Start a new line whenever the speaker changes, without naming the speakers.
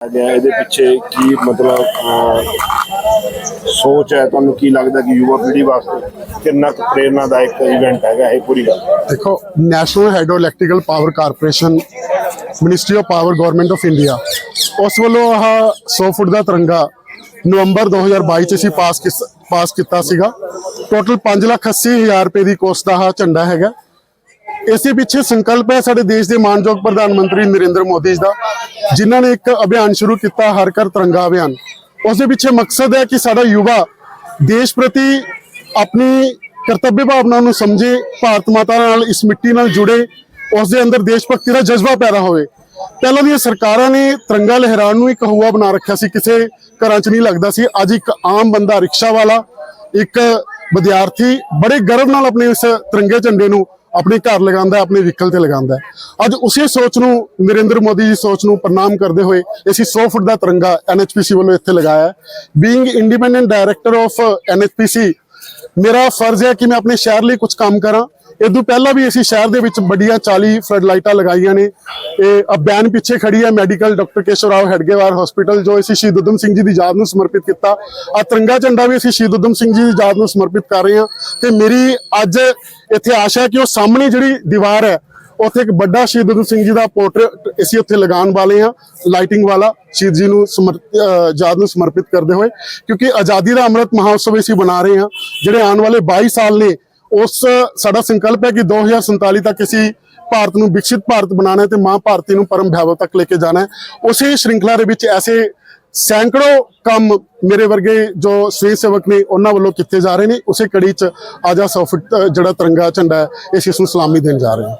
ਗਿਆ ਇਹਦੇ ਪਿੱਛੇ ਕੀ ਮਤਲਬ ਸੋਚ ਹੈ ਤੁਹਾਨੂੰ ਕੀ ਲੱਗਦਾ ਕਿ ਯੁਵਾ ਪੀੜ੍ਹੀ ਵਾਸਤੇ ਕਿੰਨਾ ਕੁ ਪ੍ਰੇਰਨਾਦਾਇਕ ਇਵੈਂਟ ਹੈਗਾ ਇਹ ਪੂਰੀ ਗੱਲ?
ਦੇਖੋ national hydro electrical power corporation ministry of power government of India ਉਸ ਵੱਲੋਂ ਆਹ 100 ਫੁੱਟ ਦਾ ਤਿਰੰਗਾ ਨਵੰਬਰ 2022 ਚ ਅਸੀਂ ਪਾਸ ਪਾਸ ਕੀਤਾ ਸੀਗਾ। ਟੋਟਲ 5,80,000 ਰੁਪਏ ਦੀ ਕੋਸਟ ਦਾ ਆਹ ਝੰਡਾ ਹੈਗਾ। ਇਸੇ ਪਿੱਛੇ ਸੰਕਲਪ ਹੈ ਸਾਡੇ ਦੇਸ਼ ਦੇ ਮਾਨਯੋਗ ਪ੍ਰਧਾਨ ਮੰਤਰੀ ਨਰਿੰਦਰ ਮੋਦੀ ਜੀ ਦਾ, ਜਿਨ੍ਹਾਂ ਨੇ ਇੱਕ ਅਭਿਆਨ ਸ਼ੁਰੂ ਕੀਤਾ, ਹਰ ਘਰ ਤਿਰੰਗਾ ਅਭਿਆਨ। ਉਸ ਦੇ ਪਿੱਛੇ ਮਕਸਦ ਹੈ ਕਿ ਸਾਡਾ ਯੁਵਾ ਦੇਸ਼ ਪ੍ਰਤੀ ਆਪਣੀ ਕਰਤੱਵ ਭਾਵਨਾ ਨੂੰ ਸਮਝੇ, ਭਾਰਤ ਮਾਤਾ ਨਾਲ, ਇਸ ਮਿੱਟੀ ਨਾਲ ਜੁੜੇ ਉਸ ਦੇ ਅੰਦਰ ਦੇਸ਼ ਭਗਤੀ ਦਾ ਜਜ਼ਬਾ ਪੈਦਾ ਹੋਵੇ। ਪਹਿਲਾਂ ਦੀਆਂ ਸਰਕਾਰਾਂ ਨੇ ਤਿਰੰਗਾ ਲਹਿਰਾਉਣ ਨੂੰ ਇੱਕ ਹੂਆ ਬਣਾ ਰੱਖਿਆ ਸੀ, ਕਿਸੇ ਘਰਾਂ 'ਚ ਨਹੀਂ ਲੱਗਦਾ ਸੀ। ਅੱਜ ਇੱਕ ਆਮ ਬੰਦਾ ਰਿਕਸ਼ਾ ਵਾਲਾ, ਇੱਕ ਵਿਦਿਆਰਥੀ, ਬੜੇ ਗਰਵ ਨਾਲ ਆਪਣੇ ਇਸ ਤਿਰੰਗੇ ਝੰਡੇ ਨੂੰ ਆਪਣੇ ਘਰ ਲਗਾਉਂਦਾ ਆਪਣੇ ਵਹੀਕਲ ਤੇ ਲਗਾਉਂਦਾ ਅੱਜ ਉਸੇ ਸੋਚ ਨੂੰ, ਨਰਿੰਦਰ ਮੋਦੀ ਜੀ ਸੋਚ ਨੂੰ ਪ੍ਰਣਾਮ ਕਰਦੇ ਹੋਏ ਅਸੀਂ 100 ਫੁੱਟ ਦਾ ਤਿਰੰਗਾ ਐਨਐਚਪੀਸੀ ਵੱਲੋਂ ਇੱਥੇ ਲਗਾਇਆ ਹੈ। Being independent director of NHPC ਮੇਰਾ ਫਰਜ਼ ਹੈ ਕਿ ਮੈਂ ਆਪਣੇ ਸ਼ਹਿਰ ਲਈ ਕੁਝ ਕੰਮ ਕਰਾਂ। ਇਹ ਤੋਂ ਪਹਿਲਾਂ ਵੀ ਅਸੀਂ ਸ਼ਹਿਰ ਦੇ ਵਿੱਚ ਵੱਡੀਆਂ 40 ਫਲੱਡ ਲਾਈਟਾਂ ਲਗਾਈਆਂ ਨੇ। ਇਹ ਅਭਿਆਨ ਪਿੱਛੇ ਖੜੀ ਹੈ medical doctor Keshavrao Hedgewar hospital, ਜੋ ਅਸੀਂ ਸ਼ਹੀਦ ਉਦਮ ਸਿੰਘ ਜੀ ਦੀ ਯਾਦ ਨੂੰ ਸਮਰਪਿਤ ਕੀਤਾ। ਆ ਤਿਰੰਗਾ ਝੰਡਾ ਵੀ ਅਸੀਂ ਸ਼ਹੀਦ ਉਦਮ ਸਿੰਘ ਜੀ ਦੀ ਯਾਦ ਨੂੰ ਸਮਰਪਿਤ ਕਰ ਰਹੇ ਹਾਂ। ਤੇ ਮੇਰੀ ਅੱਜ ਇੱਥੇ ਆਸ਼ਾ ਹੈ ਕਿ ਉਹ ਸਾਹਮਣੇ ਜਿਹੜੀ ਦੀਵਾਰ ਹੈ, ਉੱਥੇ ਇੱਕ ਵੱਡਾ ਸ਼ਹੀਦ ਉਦਮ ਸਿੰਘ ਜੀ ਦਾ ਪੋਰਟਰੇਟ ਅਸੀਂ ਉੱਥੇ ਲਗਾਉਣ ਵਾਲੇ ਹਾਂ, ਲਾਈਟਿੰਗ ਵਾਲਾ, ਸ਼ਹੀਦ ਜੀ ਨੂੰ ਸਮਰ- ਯਾਦ ਨੂੰ ਸਮਰਪਿਤ ਕਰਦੇ ਹੋਏ। ਕਿਉਂਕਿ ਆਜ਼ਾਦੀ ਦਾ ਅੰਮ੍ਰਿਤ ਮਹੋਤਸਵ ਅਸੀਂ ਬਣਾ ਰਹੇ ਹਾਂ, ਜਿਹੜੇ ਆਉਣ ਵਾਲੇ 22 ਸਾਲ ਨੇ ਉਸ ਸਾਡਾ ਸੰਕਲਪ ਹੈ ਕਿ 2047 ਤੱਕ ਅਸੀਂ ਭਾਰਤ ਨੂੰ ਵਿਕਸਿਤ ਭਾਰਤ ਬਣਾਉਣਾ ਹੈ ਤੇ ਮਾਂ ਭਾਰਤੀ ਨੂੰ ਪਰਮ ਭੈਵ ਤੱਕ ਲੈ ਕੇ ਜਾਣਾ ਹੈ। ਉਸੇ ਸ਼੍ਰਿੰਖਲਾ ਦੇ ਵਿੱਚ ਐਸੇ ਸੈਂਕੜੋ ਕੰਮ ਮੇਰੇ ਵਰਗੇ ਜੋ ਸਵੇਈ ਸੇਵਕ ਨੇ, ਉਹਨਾਂ ਵੱਲੋਂ ਕੀਤੇ ਜਾ ਰਹੇ ਨੇ। ਉਸੇ ਕੜੀ ਚ ਆਜਾ 100 ਫੁੱਟ ਜਿਹੜਾ ਤਿਰੰਗਾ ਝੰਡਾ ਹੈ, ਇਸ ਇਸ ਨੂੰ ਸਲਾਮੀ ਦੇਣ ਜਾ ਰਹੇ ਹਾਂ।